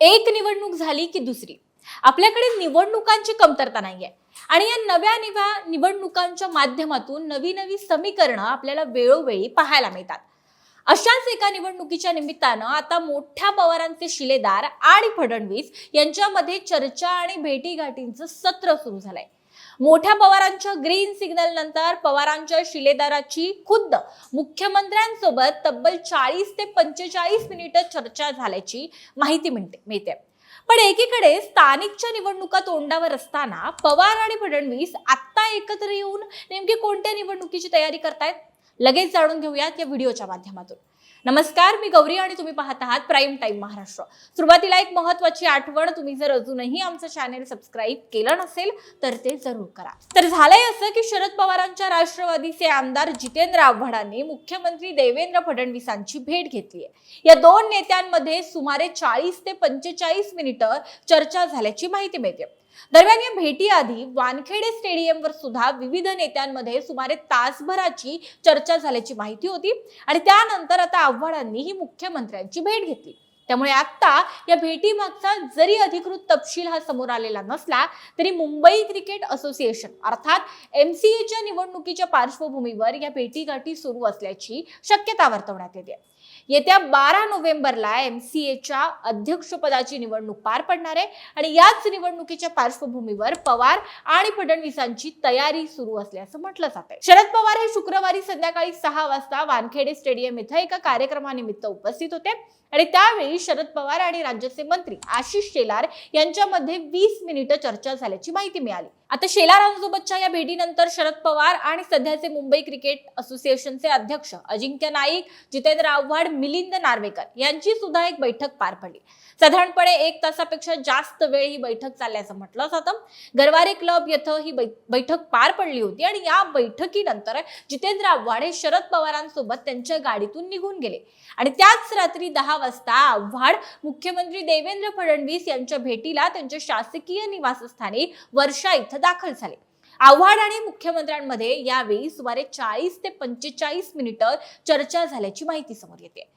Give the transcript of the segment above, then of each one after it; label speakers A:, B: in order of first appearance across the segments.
A: एक निवडणूक झाली की दुसरी. आपल्याकडे निवडणुकांची कमतरता नाही आहे आणि या नव्या निव्या निवडणुकांच्या माध्यमातून नवी नवी समीकरणं आपल्याला वेळोवेळी पाहायला मिळतात. अशाच एका निवडणुकीच्या निमित्तानं आता मोठ्या पवारांचे शिलेदार आणि फडणवीस यांच्यामध्ये चर्चा आणि भेटीगाठींचं सत्र सुरू झालंय. मोठ्या पवारांच्या ग्रीन सिग्नल नंतर पवारांच्या शिलेदाराची खुद्द. मुख्यमंत्र्यांसोबत तब्बल चाळीस ते पंचेचाळीस मिनिटं चर्चा झाल्याची माहिती मिळते मिळते. पण एकीकडे स्थानिकच्या निवडणुका तोंडावर असताना पवार आणि फडणवीस आत्ता एकत्र येऊन नेमकी कोणत्या निवडणुकीची तयारी करतायत? लगेच जाणून घेऊयात या व्हिडिओच्या माध्यमातून. नमस्कार मी गौरी आणि तुम्ही पाहत आहात प्राईम टाईम महाराष्ट्र. सुरुवातीला एक महत्वाची आठवण तुम्ही जर अजूनही आमचं चॅनेल सबस्क्राईब केलं नसेल तर ते जरूर करा. तर झालंय असं की शरद पवारांच्या राष्ट्रवादीचे आमदार जितेंद्र आव्हाडांनी मुख्यमंत्री देवेंद्र फडणवीसांची भेट घेतली आहे. या दोन नेत्यांमध्ये सुमारे चाळीस ते पंचेचाळीस मिनिटं चर्चा झाल्याची माहिती मिळते. दरम्यान या भेटीआधी वानखेडे स्टेडियमवर सुद्धा विविध नेत्यांमध्ये सुमारे तासभराची चर्चा झाल्याची माहिती होती. आणि त्यानंतर आता आव्हाडांनीही मुख्यमंत्र्यांची भेट घेतली. त्यामुळे आत्ता या भेटीमागचा जरी अधिकृत तपशील हा समोर आलेला नसला तरी मुंबई क्रिकेट असोसिएशन अर्थात एमसीएच्या निवडणुकीच्या पार्श्वभूमीवर या भेटीगाठी सुरू असल्याची शक्यता वर्तवण्यात येते. येत्या बारा नोव्हेंबरला एमसीएच्या अध्यक्षपदाची निवडणूक पार पडणार आहे आणि याच निवडणुकीच्या पार्श्वभूमीवर पवार आणि फडणवीसांची तयारी सुरू असल्याचं म्हटलं जात आहे. शरद पवार हे शुक्रवारी संध्याकाळी सहा वाजता वानखेडे स्टेडियम इथं एका कार्यक्रमानिमित्त उपस्थित होते आणि त्यावेळी शरद पवार आणि राज्याचे मंत्री आशिष शेलार यांच्यामध्ये वीस मिनिटं चर्चा झाल्याची माहिती मिळाली. आता शेलारांसोबतच्या या भेटीनंतर शरद पवार आणि सध्याचे मुंबई क्रिकेट असोसिएशनचे अध्यक्ष अजिंक्य नाईक जितेंद्र आव्हाड मिलिंद नार्वेकर यांची सुद्धा एक बैठक पार पडली. साधारणपणे एक तासापेक्षा जास्त वेळ ही बैठक चालल्याचं म्हटलं जातं. गरवारे क्लब येथे ही बै- बैठक पार पडली होती आणि या बैठकीनंतर जितेंद्र आव्हाड हे शरद पवारांसोबत त्यांच्या गाडीतून निघून गेले. आणि त्याच रात्री दहा वाजता आव्हाड मुख्यमंत्री देवेंद्र फडणवीस यांच्या भेटीला त्यांच्या शासकीय निवासस्थानी वर्षा इथं दाखल झाले. आव्हाड आणि मुख्यमंत्र्यांमध्ये यावेळी सुमारे चाळीस ते पंचेचाळीस मिनिटं चर्चा झाल्याची माहिती समोर येते.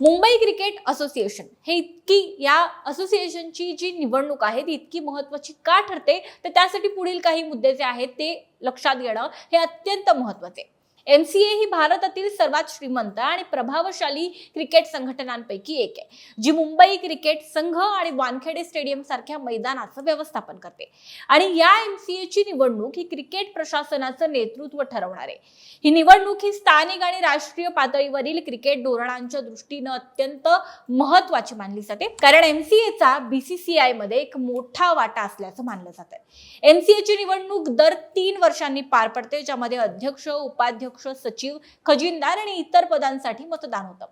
A: मुंबई क्रिकेट असोसिएशन हे इतकी या असोसिएशनची जी निवडणूक आहे ती इतकी महत्वाची का ठरते? तर त्यासाठी पुढील काही मुद्दे जे आहेत ते लक्षात घेणं हे अत्यंत महत्त्वाचे एमसीए ही भारतातील सर्वात श्रीमंत आणि प्रभावशाली क्रिकेट संघटनांपैकी एक आहे जी मुंबई क्रिकेट संघ आणि वानखेडे स्टेडियम सारख्या मैदानाचं व्यवस्थापन करते. आणि या एमसीए ची निवडणूक ही क्रिकेट प्रशासनाचं नेतृत्व ठरवणार आहे. ही निवडणूक ही स्थानिक आणि राष्ट्रीय पातळीवरील क्रिकेट धोरणांच्या दृष्टीनं अत्यंत महत्वाची मानली जाते. कारण एमसीएचा बीसीसीआयमध्ये एक मोठा वाटा असल्याचं मानलं जातं. एमसीए ची निवडणूक दर तीन वर्षांनी पार पडते ज्यामध्ये अध्यक्ष उपाध्यक्ष सचिव खजिनदार आणि इतर पदांसाठी मतदान होतं.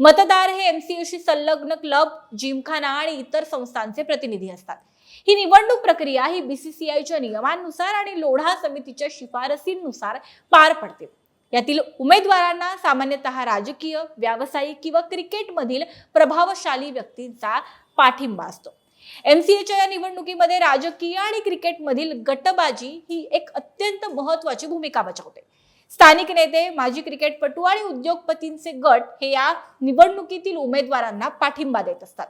A: मतदार हे एमसीयूशी संलग्न क्लब जिमखाना आणि इतर संस्थांचे प्रतिनिधी असतात. ही निवडणूक प्रक्रिया ही बीसीसीआयच्या नियमांनुसार आणि लोढा समितीच्या शिफारसींनुसार पार पडते. यातील उमेदवारांना सामान्यतः राजकीय व्यावसायिक किंवा क्रिकेटमधील प्रभावशाली व्यक्तींचा पाठिंबा असतो. एमसीएच्या या निवडणुकीमध्ये राजकीय आणि क्रिकेटमधील गटबाजी ही एक अत्यंत महत्वाची भूमिका बजावते. स्थानिक नेते माजी क्रिकेटपटू आणि उद्योगपतींचे गट हे या निवडणुकीतील उमेदवारांना पाठिंबा देत असतात.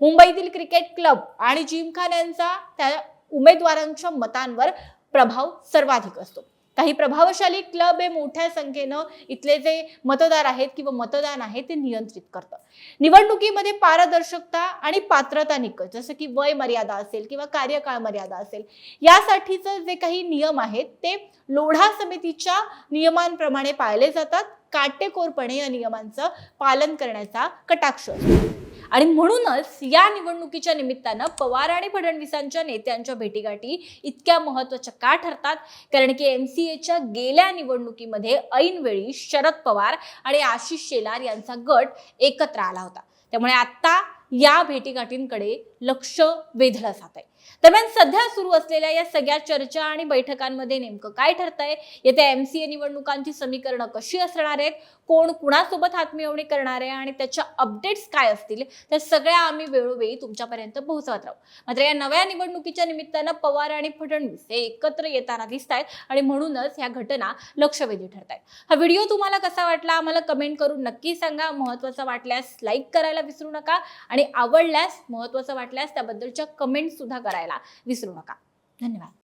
A: मुंबईतील क्रिकेट क्लब आणि जिमखान्यांचा त्या उमेदवारांच्या मतांवर प्रभाव सर्वाधिक असतो. काही प्रभावशाली क्लब हे मोठ्या संख्येनं इथले जे मतदार आहेत किंवा मतदान आहे ते नियंत्रित करतं. निवडणुकीमध्ये पारदर्शकता आणि पात्रता निकष जसं की वय मर्यादा असेल किंवा कार्यकाळ मर्यादा असेल यासाठीचं जे काही नियम आहेत ते लोढा समितीच्या नियमांप्रमाणे पाळले जातात. काटेकोरपणे या नियमांचं पालन करण्याचा कटाक्ष असतो. आणि म्हणूनच या निवडणुकीच्या निमित्तानं पवार आणि फडणवीसांच्या नेत्यांच्या भेटीगाठी इतक्या महत्त्वाच्या का ठरतात? कारण की एम सी एच्या गेल्या निवडणुकीमध्ये ऐनवेळी शरद पवार आणि आशिष शेलार यांचा गट एकत्र आला होता. त्यामुळे आत्ता या भेटीगाठींकडे लक्ष वेधलं जात आहे दरम्यान सध्या सुरू असलेल्या या सगळ्या चर्चा आणि बैठकांमध्ये नेमकं काय ठरतंय? येत्या एमसीए निवडणुकांची समीकरणं कशी असणार आहेत? कोण कुणासोबत हातमिळवणी करणार आहे? आणि त्याच्या अपडेट्स काय असतील? त्या सगळ्या आम्ही वेळोवेळी तुमच्यापर्यंत पोहोचवत राहू. मात्र या नव्या निवडणुकीच्या निमित्तानं पवार आणि फडणवीस हे एकत्र येताना दिसत आहेत आणि म्हणूनच ह्या घटना लक्षवेधी ठरत आहेत हा व्हिडिओ तुम्हाला कसा वाटला? आम्हाला कमेंट करून नक्की सांगा. महत्त्वाचा वाटल्यास लाईक करायला विसरू नका. आणि आवडल्यास महत्वाचं वाटल्यास त्याबद्दलच्या कमेंट सुद्धा करायला विसरू नका. धन्यवाद.